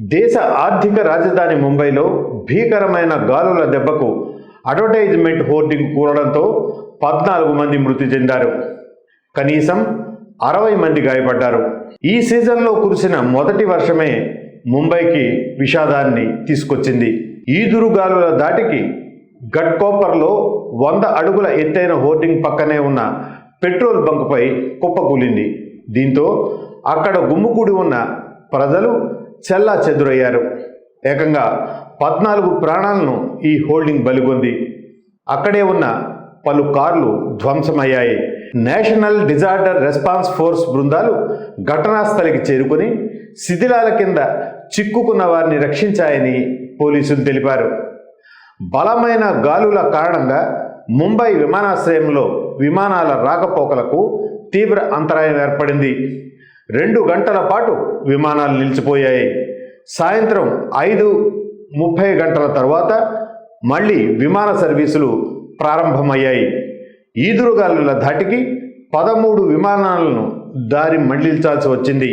దేశ ఆర్థిక రాజధాని ముంబైలో భీకరమైన గాలుల దెబ్బకు అడ్వర్టైజ్మెంట్ హోర్డింగ్ కూలడంతో పద్నాలుగు మంది మృతి చెందారు. కనీసం అరవై మంది గాయపడ్డారు. ఈ సీజన్లో కురిసిన మొదటి వర్షమే ముంబైకి విషాదాన్ని తీసుకొచ్చింది. ఈదురుగాలుల దాటికి గట్కోపర్లో వంద అడుగుల ఎత్తైన హోర్డింగ్ పక్కనే ఉన్న పెట్రోల్ బంకుపై కుప్పకూలింది. దీంతో అక్కడ గుమ్ముకూడి ఉన్న ప్రజలు చెల్లా చెదురయ్యారు. ఏకంగా పద్నాలుగు ప్రాణాలను ఈ హోల్డింగ్ బలిగొంది. అక్కడే ఉన్న పలు కార్లు ధ్వంసమయ్యాయి. నేషనల్ డిజార్డర్ రెస్పాన్స్ ఫోర్స్ బృందాలు ఘటనా స్థలికి చేరుకుని శిథిలాల కింద చిక్కుకున్న వారిని రక్షించాయని పోలీసులు తెలిపారు. బలమైన గాలుల కారణంగా ముంబై విమానాశ్రయంలో విమానాల రాకపోకలకు తీవ్ర అంతరాయం ఏర్పడింది. రెండు గంటల పాటు విమానాలు నిలిచిపోయాయి. సాయంత్రం ఐదు ముప్పై గంటల తర్వాత మళ్ళీ విమాన సర్వీసులు ప్రారంభమయ్యాయి. ఈదురుగాలుల ధాటికి పదమూడు విమానాలను దారి మళ్ళించాల్సి వచ్చింది.